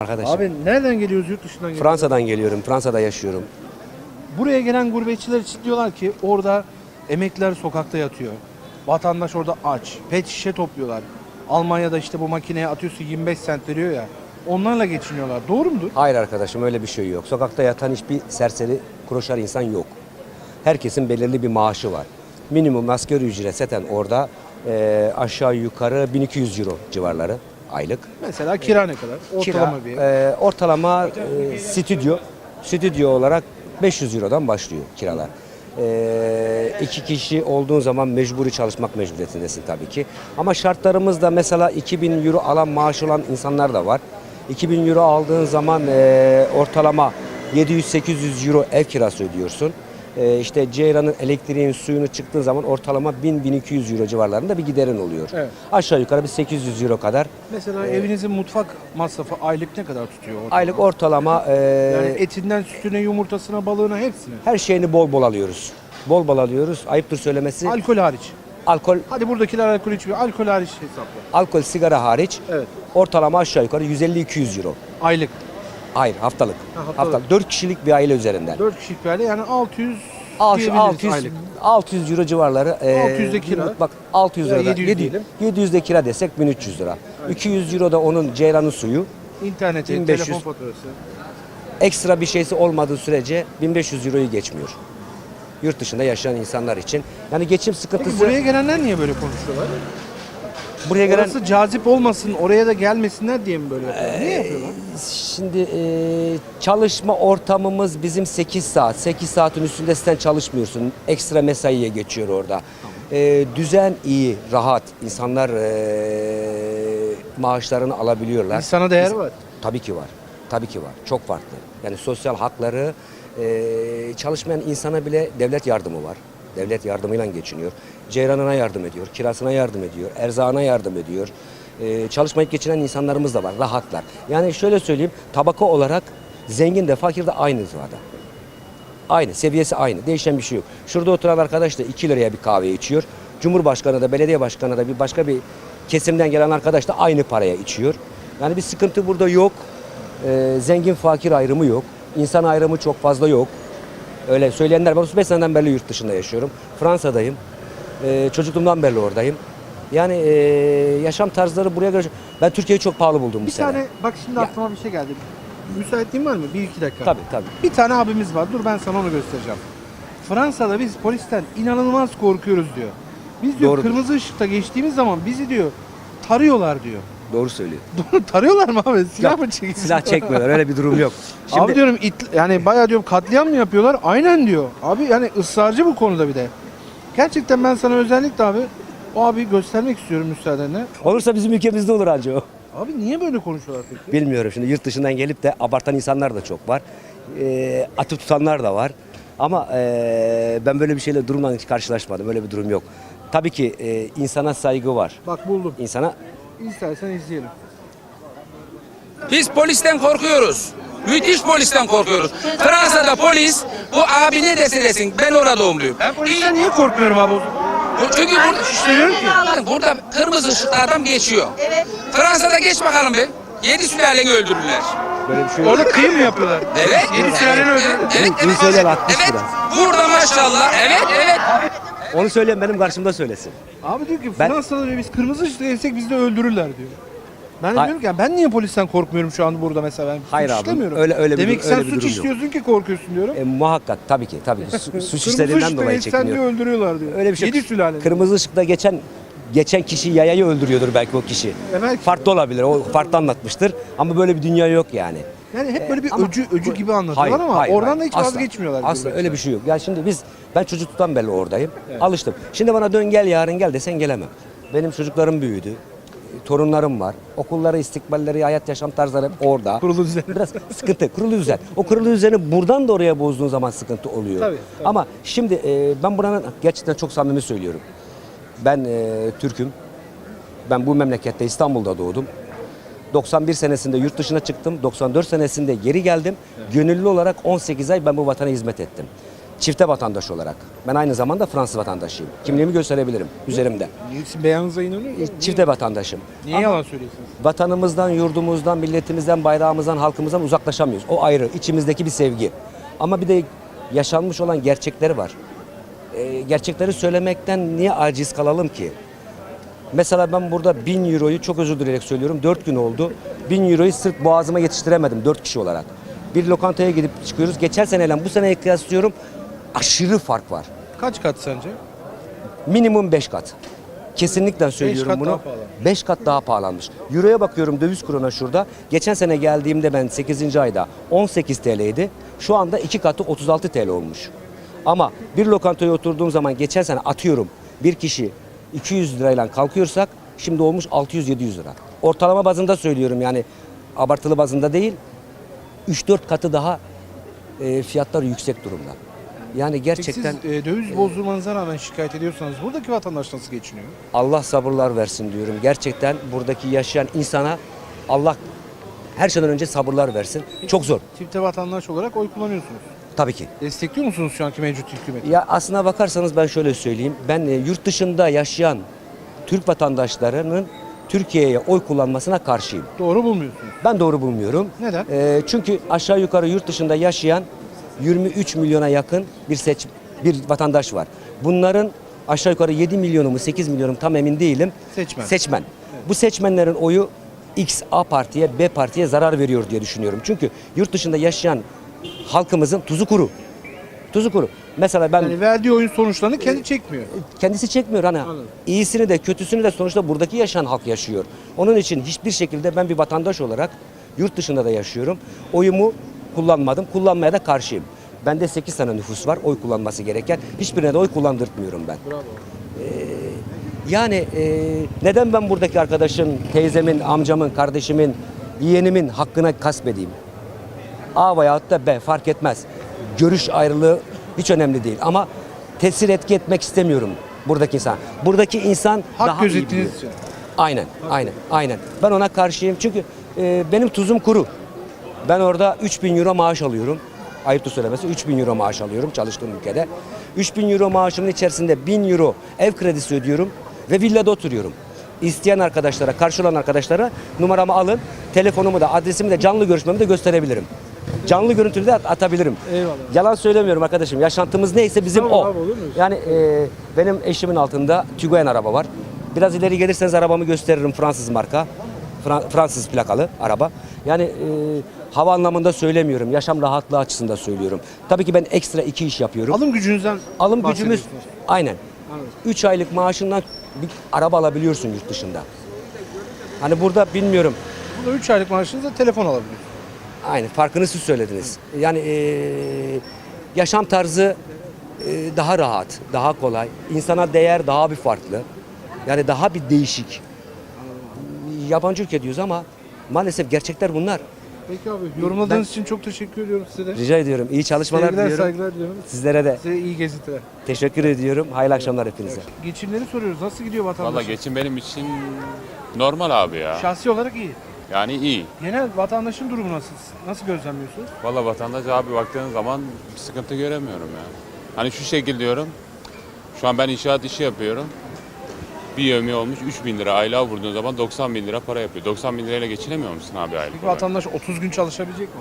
Arkadaşım. Abi nereden geliyoruz yurt dışından geliyoruz? Fransa'dan geliyorum. Fransa'da yaşıyorum. Buraya gelen gurbetçiler için diyorlar ki orada emekliler sokakta yatıyor. Vatandaş orada aç. Pet şişe topluyorlar. Almanya'da işte bu makineye atıyorsun 25 sent veriyor ya. Onlarla geçiniyorlar. Doğru mudur? Hayır arkadaşım öyle bir şey yok. Sokakta yatan hiçbir serseri kroşar insan yok. Herkesin belirli bir maaşı var. Minimum asgari ücret zaten orada eee, aşağı yukarı 1200 euro civarları aylık. Mesela kira ne kadar? Ortalama Kira, bir. eee, ortalama eee, stüdyo, stüdyo olarak 500 eurodan başlıyor kiralar. Eee iki kişi olduğun zaman mecburi çalışmak mecburiyetindesin tabii ki. Ama şartlarımızda mesela 2000 euro alan maaş olan insanlar da var. 2000 euro aldığın zaman eee, ortalama 700-800 euro ev kirası ödüyorsun. Eee işte Ceyran'ın elektriğin suyunu çıktığın zaman ortalama 1000-1200 euro civarlarında bir giderin oluyor. Evet. Aşağı yukarı bir 800 euro kadar. Mesela evinizin mutfak masrafı aylık ne kadar tutuyor? ortalama? Aylık ortalama eee, Yani etinden sütüne, yumurtasına, balığına hepsine. her şeyini bol bol alıyoruz. Bol bol alıyoruz. Ayıptır söylemesi. Alkol hariç. alkol, Hadi buradakiler alkol içmiyor. Alkol hariç hesapla. alkol, sigara hariç Evet. ortalama aşağı yukarı 150-200 euro. Aylık. Hayır haftalık. Ha, haftalık. haftalık. 4 kişilik bir aile üzerinden. 4 kişilik bir aile yani 600 Alt- diyebiliriz 600, aylık. 600 euro civarları. e, 600 de kira. Bak 600 Ya lira. 700 700, diyelim. 700 de kira desek 1300 lira. 200 euro da onun ceylanın suyu. İnternete, 1500. telefon faturası. Ekstra bir şeysi olmadığı sürece 1500 euroyu geçmiyor. Yurt dışında yaşayan insanlar için. Yani geçim sıkıntısı. Peki buraya gelenler niye böyle konuşuyorlar? Buraya gelen Orası cazip olmasın, oraya da gelmesinler diye mi böyle yapıyorlar? Niye yapıyorlar? Şimdi e, çalışma ortamımız bizim 8 saat. 8 saatin üstünde sen çalışmıyorsun. Ekstra mesaiye geçiyor orada. E, düzen iyi, rahat. İnsanlar e, maaşlarını alabiliyorlar. İnsana değer var. Tabii ki var. Tabii ki var. Çok farklı. Yani sosyal hakları e, çalışmayan insana bile devlet yardımı var. Devlet yardımıyla geçiniyor. Ceyranına yardım ediyor, kirasına yardım ediyor, erzağına yardım ediyor. E, çalışmayıp geçinen insanlarımız da var, rahatlar. Yani şöyle söyleyeyim, tabaka olarak zengin de fakir de aynı sırada. Aynı, seviyesi aynı. Değişen bir şey yok. Şurada oturan arkadaş da 2 liraya bir kahve içiyor. Cumhurbaşkanı da, belediye başkanı da bir başka bir kesimden gelen arkadaş da aynı paraya içiyor. Yani bir sıkıntı burada yok. Ee, zengin fakir ayrımı yok. İnsan ayrımı çok fazla yok. Öyle söyleyenler var. 35 seneden beri yurt dışında yaşıyorum. Fransa'dayım. Ee, çocukluğumdan beri oradayım. Yani ee, yaşam tarzları buraya göre... Ben Türkiye'yi çok pahalı buldum bu Bir sene. tane, bak şimdi Ya. aklıma bir şey geldi. Müsaitliğin var mı? Bir iki dakika. Tabii tabii. Bir tane abimiz var. Dur ben sana onu göstereceğim. Fransa'da biz polisten inanılmaz korkuyoruz diyor. Biz diyor Doğrudur. kırmızı ışıkta geçtiğimiz zaman bizi diyor tarıyorlar diyor. Doğru söylüyor. tarıyorlar mı abi? Silah Yok, mı çekiyorsun? Silah çekmiyorlar. Öyle bir durum yok. Abi diyorum it, yani bayağı diyorum katliam mı yapıyorlar? Aynen diyor. Abi yani ısrarcı bu konuda bir de. Gerçekten ben sana özellikle abi o abi göstermek istiyorum müsaadenle. Olursa bizim ülkemizde olur anca o. Abi niye böyle konuşuyorlar peki? Bilmiyorum şimdi yurt dışından gelip de abartan insanlar da çok var. Ee, atıp tutanlar da var. Ama ee, ben böyle bir şeyle durumla hiç karşılaşmadım. Öyle bir durum yok. Tabii ki ee, insana saygı var. Bak buldum. İnsana İstersen izleyelim. Biz polisten korkuyoruz. Müthiş polisten korkuyoruz. Fransa'da polis bu abi ne dese desin ben orada doğumluyum. Ben polisten niye korkmuyorum abi? Bu- Çünkü burada, Bakın burada kırmızı ışıkta adam geçiyor. Fransa'da geç bakalım bir. Yedi sülaleni öldürürler. böyle bir şey yok. Orada kıyım mı yapıyorlar? Evet. Yedi sülaleni öldürürler. Evet, Bunu evet, söyleyen evet, evet. Burada maşallah. Evet, evet. Onu söyleyen benim karşımda söylesin. Abi diyor ki Ben- Fransa'da diyor biz kırmızı ışıkta geçsek bizi de öldürürler diyor. Ben de Hayır. diyorum ki ya ben niye polisten korkmuyorum şu anda burada mesela ben Hayır suç abi, işlemiyorum. öyle- öyle bir Demek dur- ki sen öyle bir suç durum yok. işliyorsun ki korkuyorsun diyorum. E, muhakkak tabii ki tabii ki. Su- suç işlerinden dolayı geçsen diyor çekiniyor. öldürüyorlar diyor. Öyle bir şey. Yedi sülale. Kırmızı ışıkta geçen geçen kişi yayayı öldürüyordur belki o kişi. E belki. Farklı olabilir. O farklı anlatmıştır. Ama böyle bir dünya yok yani. Yani hep böyle bir Ama- öcü öcü gibi anlatıyorlar ama oradan da hiç Asla. vazgeçmiyorlar. Asla öyle bir şey yok. Ya şimdi biz ben çocuktan beri oradayım. Alıştım. Şimdi bana dön gel yarın gel desen gelemem. Benim çocuklarım büyüdü. Torunlarım var. Okulları, istikballeri, hayat yaşam tarzları hep orada. Kurulu düzen. Biraz sıkıntı. Kurulu düzen. O kurulu düzeni buradan da oraya bozduğun zaman sıkıntı oluyor. Tabii, tabii. Ama şimdi e, ben buranın gerçekten çok samimi söylüyorum. Ben e, Türk'üm. Ben bu memlekette İstanbul'da doğdum. 91 senesinde yurt dışına çıktım. 94 senesinde geri geldim. Gönüllü olarak 18 ay ben bu vatana hizmet ettim. Çifte vatandaş olarak. Ben aynı zamanda Fransız vatandaşıyım. Kimliğimi gösterebilirim üzerimde. Beyanınıza inanıyor musunuz? Çifte vatandaşım. Niye yalan söylüyorsunuz? Vatanımızdan, yurdumuzdan, milletimizden, bayrağımızdan, halkımızdan uzaklaşamıyoruz. O ayrı, içimizdeki bir sevgi. Ama bir de yaşanmış olan gerçekleri var. Ee, gerçekleri söylemekten niye aciz kalalım ki? Mesela ben burada 1000 euroyu çok özür dileyerek söylüyorum. 4 gün oldu. 1000 euroyu sırf boğazıma yetiştiremedim 4 kişi olarak. Bir lokantaya gidip çıkıyoruz. Geçen seneyle bu seneye kıyaslıyorum. Aşırı fark var. Kaç kat sence? Minimum 5 kat. Kesinlikle söylüyorum kat bunu. daha pahalı. 5 kat daha pahalanmış. Euro'ya bakıyorum döviz kuruna şurada. Geçen sene geldiğimde ben 8. ayda 18 TL'ydi. Şu anda 2 katı 36 TL olmuş. Ama bir lokantaya oturduğum zaman geçen sene atıyorum bir kişi 200 lirayla kalkıyorsak şimdi olmuş 600-700 lira. Ortalama bazında söylüyorum yani abartılı bazında değil. 3-4 katı daha e, fiyatlar yüksek durumda. Yani Peki gerçekten siz e, döviz bozdurmanıza rağmen şikayet ediyorsanız buradaki vatandaş nasıl geçiniyor? Allah sabırlar versin diyorum. Gerçekten buradaki yaşayan insana Allah her şeyden önce sabırlar versin. Çok zor. Çifte vatandaş olarak oy kullanıyorsunuz. Tabii ki. Destekliyor musunuz şu anki mevcut hükümeti? Ya aslına bakarsanız ben şöyle söyleyeyim. Ben e, yurt dışında yaşayan Türk vatandaşlarının Türkiye'ye oy kullanmasına karşıyım. Doğru bulmuyorsunuz. Ben doğru bulmuyorum. Neden? E, çünkü aşağı yukarı yurt dışında yaşayan 23 milyona yakın bir seç bir vatandaş var. Bunların aşağı yukarı 7 milyonu mu 8 milyonu mu tam emin değilim. Seçmen. Seçmen. Bu seçmenlerin oyu X A partiye B partiye zarar veriyor diye düşünüyorum. Çünkü yurt dışında yaşayan halkımızın tuzu kuru. Tuzu kuru. Mesela ben Yani verdiği oyun sonuçlarını kendi çekmiyor. kendisi çekmiyor hani. Anladım. İyisini de kötüsünü de sonuçta buradaki yaşayan halk yaşıyor. Onun için hiçbir şekilde ben bir vatandaş olarak yurt dışında da yaşıyorum. Oyumu kullanmadım. Kullanmaya da karşıyım. Bende 8 tane nüfus var oy kullanması gereken. Hiçbirine de oy kullandırtmıyorum ben. Bravo. Yani e, neden ben buradaki arkadaşın, teyzemin, amcamın, kardeşimin, yeğenimin hakkına kasbedeyim? A veyahut da B fark etmez. Görüş ayrılığı hiç önemli değil ama tesir etki etmek istemiyorum buradaki insan. Buradaki insan Hak daha iyi biliyor. için. Aynen, aynen, aynen. Ben ona karşıyım çünkü e, benim tuzum kuru. Ben orada 3000 euro maaş alıyorum. Ayıptır söylemesi 3000 euro maaş alıyorum çalıştığım ülkede. 3000 euro maaşımın içerisinde 1000 euro ev kredisi ödüyorum ve villada oturuyorum. İsteyen arkadaşlara, karşı olan arkadaşlara numaramı alın. Telefonumu da, adresimi de, canlı görüşmemi de gösterebilirim. Canlı görüntülü de at- atabilirim. Eyvallah. Yalan söylemiyorum arkadaşım. Yaşantımız neyse bizim Tamam o. abi, olur mu? Yani e, benim eşimin altında Tiguan araba var. Biraz ileri gelirseniz arabamı gösteririm Fransız marka. Fra- Fransız plakalı araba. Yani e, hava anlamında söylemiyorum. Yaşam rahatlığı açısından söylüyorum. Tabii ki ben ekstra iki iş yapıyorum. Alım gücünüzden Alım gücümüz bahsediyorsunuz. aynen. Anladım. 3 aylık maaşından bir araba alabiliyorsun yurt dışında. Hani burada bilmiyorum. Burada 3 aylık maaşınızda telefon alabiliyorsunuz. Aynı farkını siz söylediniz. Yani eee, yaşam tarzı eee, daha rahat, daha kolay. İnsana değer daha bir farklı. Yani daha bir değişik. Yabancı ülke diyoruz ama maalesef gerçekler bunlar. Peki abi yorumladığınız için çok teşekkür ediyorum size de. Rica ediyorum. İyi çalışmalar Sevgiler diliyorum. saygılar diliyorum. Sizlere de Size iyi gezintiler. teşekkür ediyorum. Hayırlı akşamlar hepinize. Geçimleri soruyoruz. Nasıl gidiyor vatandaş? Valla geçim benim için normal abi ya. Şahsi olarak iyi. Yani iyi. Genel vatandaşın durumu nasıl? Nasıl gözlemliyorsunuz? Valla vatandaş abi baktığın zaman bir sıkıntı göremiyorum ya. Hani şu şekil diyorum. Şu an ben inşaat işi yapıyorum. Bir yövmi olmuş 3 bin lira aylığa vurduğun zaman 90 bin lira para yapıyor. 90 bin lirayla geçinemiyor musun abi aylık Peki olarak? vatandaş 30 gün çalışabilecek mi?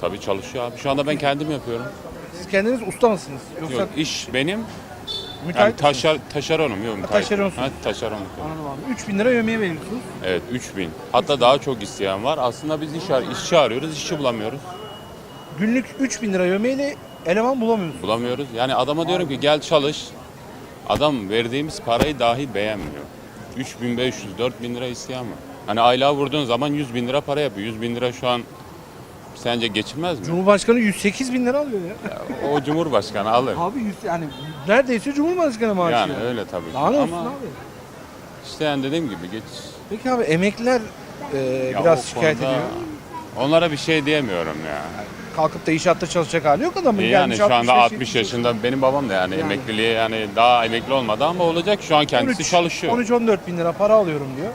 Tabii çalışıyor abi. Şu anda ben kendim yapıyorum. Siz kendiniz usta mısınız? Yoksa Yok iş benim. Yani müteahhit misiniz? taşer, taşeronum yok müteahhit. taşeronsun. Ha, taşeronum. Anladım abi. 3000 lira yemeğe veriyorsunuz. Evet 3 bin. Hatta daha çok isteyen var. Aslında biz iş, ar- işçi arıyoruz, işçi bulamıyoruz. Günlük 3000 lira yemeğiyle eleman bulamıyorsunuz. Bulamıyoruz. Yani adama diyorum ki gel çalış. Adam verdiğimiz parayı dahi beğenmiyor. 3500, 4000 lira isteyen var. Hani aylığa vurduğun zaman 100 bin lira para yapıyor. 100 bin lira şu an sence geçilmez mi? Cumhurbaşkanı 108 bin lira alıyor ya. O cumhurbaşkanı alır. Abi 100, yani neredeyse Cumhurbaşkanı maaşı. Yani ya. öyle tabii. Daha ne olsun Ama abi? işte yani dediğim gibi geç. Peki abi emekliler e, Ya biraz o şikayet konuda ediyor. Onlara bir şey diyemiyorum ya. Kalkıp da inşaatta çalışacak hali yok adamın. E yani Gelmiş şu anda 65, 60 yaşında benim babam da yani, Yani. emekliliğe yani daha emekli olmadı ama olacak şu an kendisi 13, çalışıyor. 13-14 bin lira para alıyorum diyor.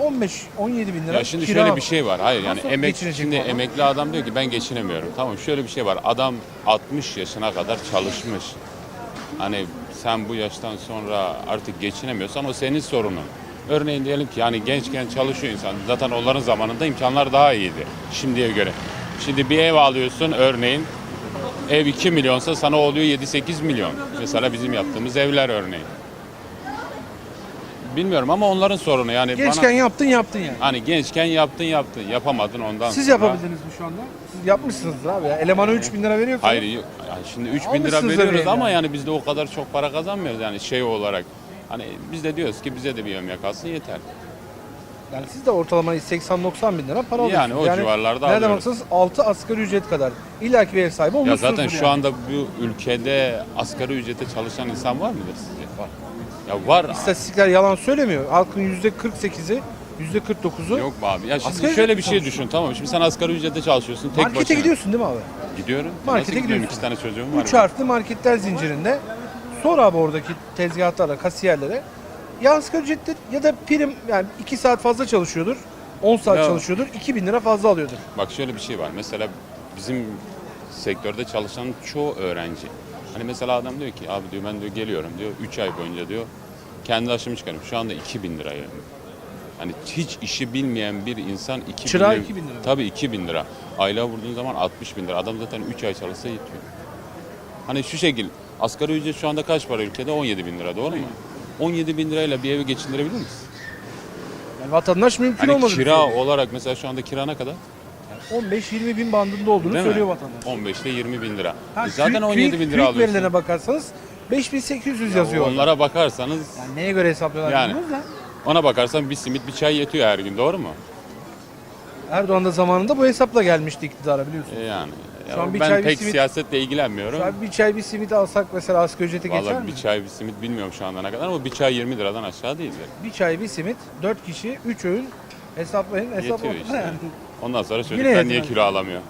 15 17 bin lira Ya şimdi kira. şöyle bir şey var. Hayır yani emek şimdi adam? emekli adam diyor ki ben geçinemiyorum. Tamam şöyle bir şey var. Adam 60 yaşına kadar çalışmış. Hani sen bu yaştan sonra artık geçinemiyorsan o senin sorunun. Örneğin diyelim ki yani gençken çalışıyor insan. Zaten onların zamanında imkanlar daha iyiydi şimdiye göre. Şimdi bir ev alıyorsun örneğin ev 2 milyonsa sana oluyor 7-8 milyon. Mesela bizim yaptığımız evler örneğin. Bilmiyorum ama onların sorunu yani Gençken bana yaptın yaptın yani. hani gençken yaptın yaptın yapamadın ondan Siz sonra. yapabildiniz mi şu anda? Siz yapmışsınız abi ya. Elemana 3 bin lira veriyorsunuz. Hayır yani şimdi 3 bin lira Almışsınız veriyoruz ama yani. biz de o kadar çok para kazanmıyoruz yani şey olarak. Hani biz de diyoruz ki bize de bir yömye kalsın yeter. Yani siz de ortalama 80-90 bin lira para Yani alıyorsunuz. o civarlarda Nereden alıyoruz. baksanız 6 asgari ücret kadar. İlla ki bir ev sahibi Ya olmuşsunuzdur zaten şu yani. anda bu ülkede asgari ücrete çalışan insan var mıdır sizce? Var. Ya var. İstatistikler yalan söylemiyor. Halkın %48'i, %49'u Yok be abi. Ya şimdi Asgari şöyle ücretle bir şey düşün tamam mı? Şimdi sen asgari ücrete çalışıyorsun tek markete başına. gidiyorsun değil mi abi? Gidiyorum. Markete Nasıl gidiyorum? gidiyorsun. İki tane çocuğum var. 3 harfli marketler zincirinde. Sor abi oradaki tezgahlara, kasiyerlere. Ya asgari ücretli ya da prim yani 2 saat fazla çalışıyordur. 10 saat Ya. çalışıyordur. 2000 lira fazla alıyordur. Bak şöyle bir şey var. Mesela bizim sektörde çalışan çoğu öğrenci. Hani mesela adam diyor ki abi diyor ben diyor geliyorum diyor 3 ay boyunca diyor kendi aşımı çıkarıyorum. Şu anda 2000 lira yani. Hani hiç işi bilmeyen bir insan 2000 Çırağı lira. 2000 lira. Tabii 2000 lira. Aylığa vurduğun zaman 60 bin lira. Adam zaten 3 ay çalışsa yetiyor. Hani şu şekil asgari ücret şu anda kaç para ülkede? 17 bin lira doğru mu? 17 bin lirayla bir evi geçindirebilir misin? Yani vatandaş mümkün Hani olmadı. kira olarak mesela şu anda kira ne kadar? 15-20 bin bandında olduğunu Değil mi? söylüyor vatandaş. 15 ile 20 bin lira. Ha, E zaten TÜİK- 17 bin TÜİK lira alıyorsun. verilerine bakarsanız 5800 yazıyor. orada. Onlara bakarsanız Yani neye göre hesaplıyorlar Yani. bilmiyoruz da. ona bakarsan bir simit bir çay yetiyor her gün doğru mu? Erdoğan da zamanında bu hesapla gelmişti iktidara biliyorsun. E yani. Şu an bir ben çay, bir pek simit- siyasetle ilgilenmiyorum. Şu an bir çay bir simit alsak mesela asgari ücrete geçer Vallahi mi? bir çay bir simit bilmiyorum şu anda ne kadar ama bir çay 20 liradan aşağı değildir. Bir çay bir simit 4 kişi 3 öğün hesaplayın hesap Yetiyor işte. Ondan sonra çocuklar niye yetmez. kilo alamıyor?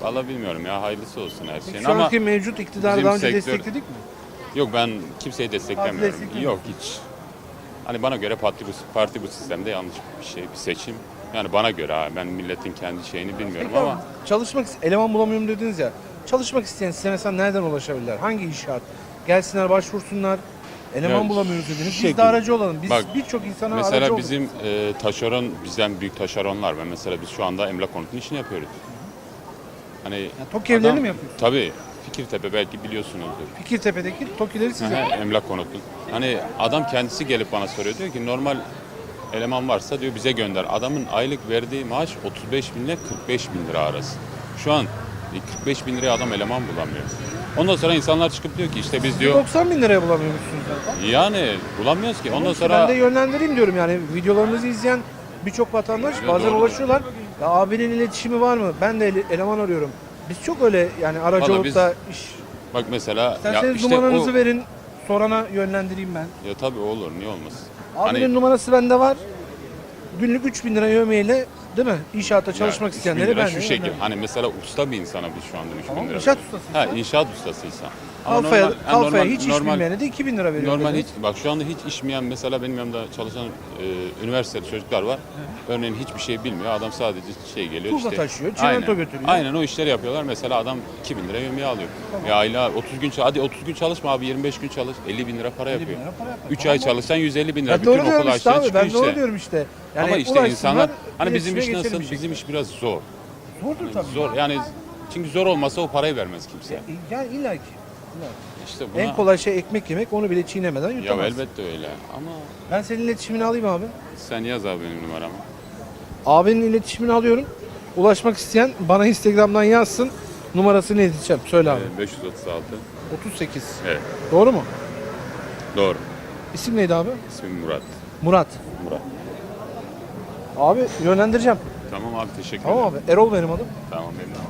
Vallahi bilmiyorum ya hayırlısı olsun her şeyin Şu ama anki mevcut iktidarı bizim daha önce sektör- destekledik mi? yok ben kimseyi desteklemiyorum. desteklemiyor Yok hiç. Hani bana göre parti bu, parti bu sistemde yanlış bir şey, bir seçim. Yani bana göre ha, ben milletin kendi şeyini bilmiyorum Peki ama abi, çalışmak eleman bulamıyorum dediniz ya. Çalışmak isteyen size mesela nereden ulaşabilirler? Hangi inşaat? Gelsinler başvursunlar. Eleman Ya, bulamıyoruz dediniz. Biz şekil- de aracı olalım. Biz Bak, birçok insana aracı Mesela olduk. bizim e, taşeron, bizden büyük taşeronlar var. Mesela biz şu anda emlak konutun işini yapıyoruz. Hani TOKİ evlerini mi yapıyorsunuz? Tabii. Fikirtepe belki biliyorsunuzdur. Fikirtepe'deki TOKİ'leri siz hı, yapıyorsunuz. emlak konutun. Hani adam kendisi gelip bana soruyor diyor ki normal eleman varsa diyor bize gönder. Adamın aylık verdiği maaş 35 bin ile 45 bin lira arası. Şu an e, 45 bin liraya adam eleman bulamıyor. Ondan sonra insanlar çıkıp diyor ki işte biz diyor 90 bin liraya bulamıyormuşsunuz zaten. yani bulamıyoruz ki. Ondan sonra Ben de yönlendireyim diyorum yani videolarımızı izleyen birçok vatandaş Ya bazen doğru. ulaşıyorlar. Ya abinin iletişimi var mı? Ben de ele- eleman arıyorum. Biz çok öyle yani aracı Vallahi olup biz- da iş. bak mesela ya İsterseniz işte numaranızı o, verin. Sorana yönlendireyim ben. ya tabii olur niye olmasın. Abinin Hani- numarası bende var. Günlük 3000 lira yövmeyle değil mi? İnşaatta çalışmak Ya, isteyenleri 3000 lira ben şu şekil. Hani mesela usta bir insana biz şu anda 3000 Tamam, lira. inşaat ustasıysa? Ha inşaat ustasıysa. Ama Kalfaya, normal- kalfaya normal- hiç iş normal- bilmeyene de 2000 lira veriyor. Normal dediniz. hiç bak şu anda hiç işmeyen mesela benim yanımda çalışan e, üniversiteli çocuklar var. Örneğin hiçbir şey bilmiyor. Adam sadece şey geliyor Tuğla işte. taşıyor, çimento Aynen. götürüyor. Aynen o işleri yapıyorlar. Mesela adam 2000 lira yemeği alıyor. Ya ayla 30 gün çal- hadi 30 gün çalışma abi 25 gün çalış 50 bin lira para 50 bin yapıyor. lira para yapıyor. 3 Tamam ay çalışsan 150 bin lira. Ben Bütün doğru okul diyorum işte abi. çıkıyor Ben doğru işte. diyorum işte. Yani Ama işte ulaşsınlar, insanlar hani bizim iletişime iş geçelim nasıl bir bizim iş biraz zor. Zordur tabii. Zor yani çünkü zor olmasa o parayı vermez kimse. Yani illa ki. İşte buna En kolay şey ekmek yemek onu bile çiğnemeden ya yutamaz. elbette öyle ama Ben senin iletişimini alayım abi. sen yaz abi benim numaramı. Abinin iletişimini alıyorum. Ulaşmak isteyen bana Instagram'dan yazsın. Numarasını ileteceğim. Söyle abi. Ee, 536. 38. Evet. Doğru mu? Doğru. İsim neydi abi? İsmim Murat. Murat. Murat. Abi yönlendireceğim. Tamam abi teşekkür Tamam ederim. abi. Erol benim adım. Tamam memnun oldum.